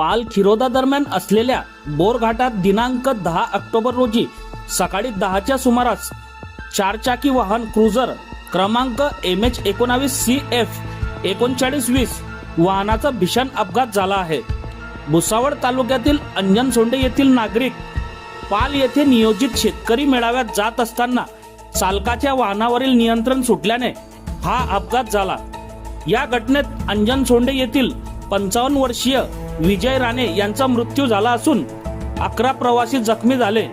पाल खिरोदा दरम्यान असलेल्या बोरघाटात दिनांक दहा ऑक्टोबर रोजी सकाळी दहाच्या सुमारास चारचाकी वाहन क्रुझर क्रमांक एम एच एकोणावीस सी एफ एकोणचाळीस वीस वाहनाचा भीषण अपघात झाला आहे. भुसावळ तालुक्यातील अंजन सोंडे येथील नागरिक पाल येथे नियोजित शेतकरी मेळाव्यात जात असताना चालकाच्या वाहनावरील नियंत्रण सुटल्याने हा अपघात झाला. या घटनेत अंजन सोंडे येथील पंचावन्न वर्षीय विजय राणे यांचा मृत्यू झाला असून अकरा प्रवासी जखमी झाले.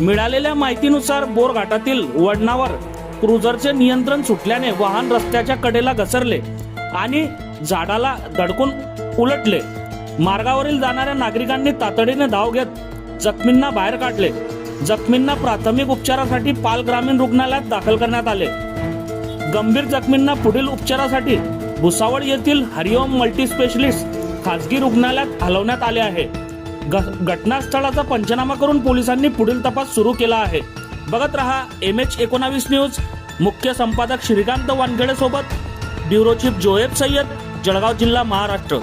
मिळालेल्या माहितीनुसार बोरघाटातील वडणावर क्रुझरचे नियंत्रण सुटल्याने वाहन रस्त्याच्या कडेला घसरले आणि झाडाला धडकून उलटले. मार्गावरील जाणाऱ्या नागरिकांनी तातडीने धाव घेत जखमींना बाहेर काढले. जखमींना प्राथमिक उपचारासाठी पाल ग्रामीण रुग्णालयात दाखल करण्यात आले. गंभीर जखमींना पुढील उपचारासाठी भुसावळ येथील हरिओम मल्टी स्पेशलिस्ट खासगी रुग्णालयात हलवण्यात आले आहे. घटनास्थळाचा पंचनामा करून पोलिसांनी पुढील तपास सुरू केला आहे. बघत रहा एम एच एकोणावीस न्यूज. मुख्य संपादक श्रीकांत वानखेडे सोबत. ब्युरो चीफ जोएब सय्यद जळगाव जिल्हा महाराष्ट्र.